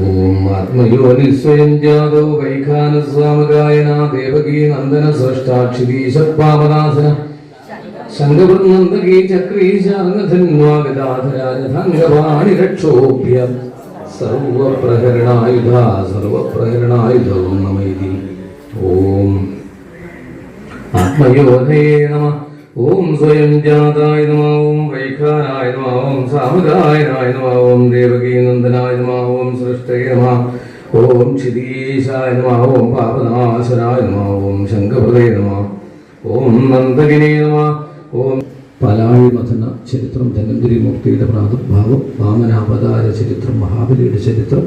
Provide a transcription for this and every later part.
ഓം ജാതോ വൈഖാനസ്വാമകായന ദേവകീ നന്ദന സൃഷ്ടാക്ഷിതീശപ്പാമദാസന ശങ്കവൃന്ദകീ ചക്രീശാർഗധന്വാഗദാധരാജധംഗവാണി രക്ഷോഭ്യ സർവപ്രഹരണായുധ സർവപ്രഹരണായുധവും നമൈതി ഓം. ആത്മയോധയേ നമ. ഓം സ്വയം ജാതായ വൈഖാനായുധമാവും നമ ഓം സാമുദായനായ നമ ഓം ദേവകീ നന്ദനായ ഓം ക്ഷിതീശായ നമ ഓം പാപനാശനായ ഓം നന്ദകിനേ ഓം പലാഴി മഥന ചരിത്രം ധനന്തിരി മൂർത്തിയുടെ പ്രാദുർഭാവം വാമനാവതാര ചരിത്രം മഹാബലിയുടെ ചരിത്രം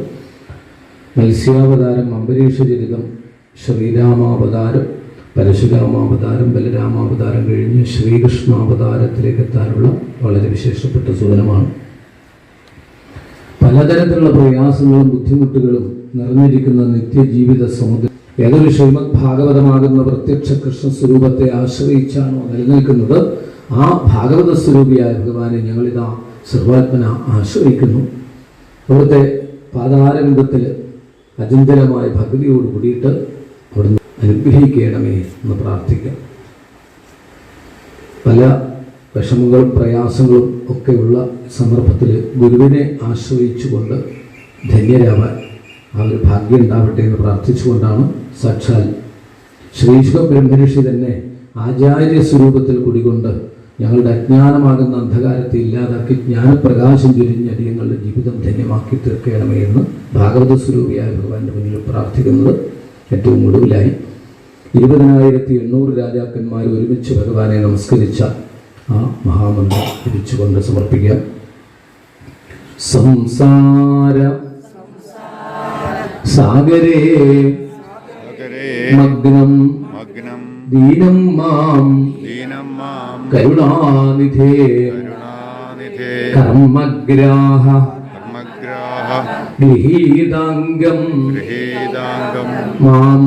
മത്സ്യാവതാരം അംബരീഷ ചരിതം ശ്രീരാമാവതാരം പരശുരാമാവതാരം ബലരാമാവതാരം കഴിഞ്ഞ് ശ്രീകൃഷ്ണാവതാരത്തിലേക്ക് എത്താനുള്ള വളരെ വിശേഷപ്പെട്ട സൂചനമാണ്. പലതരത്തിലുള്ള പ്രയാസങ്ങളും ബുദ്ധിമുട്ടുകളും നിറഞ്ഞിരിക്കുന്ന നിത്യജീവിത സമുദ്രം ഏതൊരു ശ്രീമദ് ഭാഗവതമാകുന്ന പ്രത്യക്ഷ കൃഷ്ണ സ്വരൂപത്തെ ആശ്രയിച്ചാണോ നിലനിൽക്കുന്നത്? ആ ഭാഗവത സ്വരൂപിയായ ഭഗവാനെ ഞങ്ങളിതാ സർവാത്മന ആശ്രയിക്കുന്നു. അവിടുത്തെ പാതാരവിന്ദത്തിൽ അചഞ്ചലമായ ഭക്തിയോട് കൂടിയിട്ട് അനുഗ്രഹിക്കണമേ എന്ന് പ്രാർത്ഥിക്കാം. പല വിഷമങ്ങളും പ്രയാസങ്ങളും ഒക്കെയുള്ള സന്ദർഭത്തിൽ ഗുരുവിനെ ആശ്രയിച്ചുകൊണ്ട് ധന്യരാവാൻ ആ ഒരു ഭാഗ്യം ഉണ്ടാവട്ടെ എന്ന് പ്രാർത്ഥിച്ചുകൊണ്ടാണ് സാക്ഷാൽ ശ്രീശുഖ ബ്രഹ്മനിഷി തന്നെ ആചാര്യ സ്വരൂപത്തിൽ കുടികൊണ്ട് ഞങ്ങളുടെ അജ്ഞാനമാകുന്ന അന്ധകാരത്തെ ഇല്ലാതാക്കി ജ്ഞാനപ്രകാശം ചുരിഞ്ഞ അടിയങ്ങളുടെ ജീവിതം ധന്യമാക്കി തീർക്കണമേ എന്ന് ഭാഗവത സ്വരൂപിയായ ഭഗവാന്റെ മുന്നിൽ പ്രാർത്ഥിക്കുന്നത്. ഏറ്റവും ഒടുവിലായി ഇരുപതിനായിരത്തി എണ്ണൂറ് രാജാക്കന്മാർ ഒരുമിച്ച് ഭഗവാനെ നമസ്കരിച്ച ആ മഹാമന്ത്രം തിരിച്ചുകൊണ്ട് സമർപ്പിക്കാം സംസാര സാഗരേ മഗ്നം മഗ്നം ദീനം മാം ദീനം മാം കരുണാനിധേ കരുണാനിധേ കർമ്മഗ്രാഹ ഗൃഹീതാംഗം. ഗൃഹീതാംഗം. മാം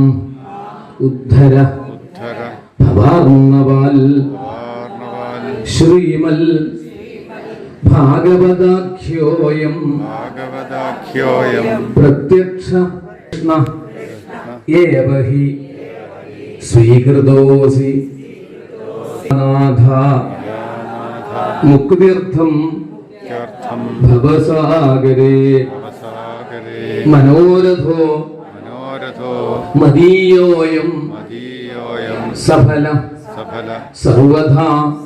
ഉദ്ധര ഉദ്ധര. ഭവാർണവാൽ. വാർണവാൽ ശ്രീമൽ ഭാഗവതാഖ്യോയം. ഭാഗവതാഖ്യോയം. പ്രത്യക്ഷ കൃഷ്ണ ഏവ ഹി സ്വീകൃതോസി. നാഥ. മുക്തിർത്ഥം भवसागरे। मनोरथो। मनोरथो। मदीयोऽयम्। मदीयोऽयम्। सफल। सफल। सर्वधा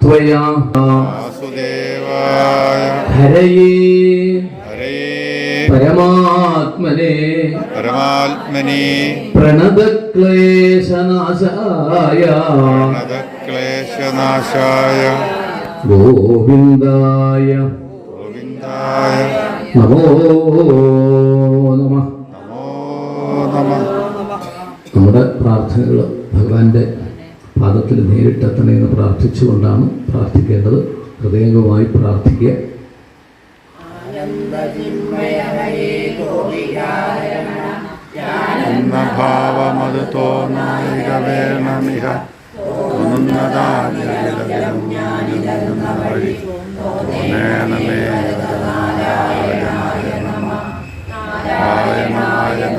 त्वया। वासुदेवाय। हरये। हरये। परमात्मने। परमात्मने। प्रणदक्लेशनाशाय। प्रणदक्लेशनाशाय। ഗോവിന്ദായ. ഗോവിന്ദായ. നമോ നമ. നമ നമ്മുടെ പ്രാർത്ഥനകൾ ഭഗവാന്റെ പാദത്തിൽ നേരിട്ടെത്തണേ എന്ന് പ്രാർത്ഥിച്ചുകൊണ്ടാണ് പ്രാർത്ഥിക്കേണ്ടത്. ഹൃദയംഗമായി പ്രാർത്ഥിക്കുക. ഭാവമത് തോന്നായിക വേണമിഹ തോന്നുന്നതാഞ്ഞിലവിലം വഴി തോന്നേണമേ നാരായണായ നമ നാരായണായ നമ തീരും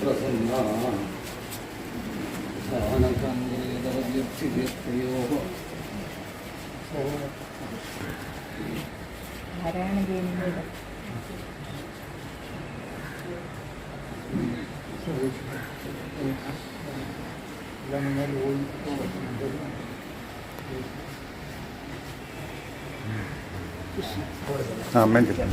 प्रसन्ना ध्यानकाङ्गेदव्यक्तिव्यक्तयोः नारायणगेन्द्र Thank you. あ免許だね。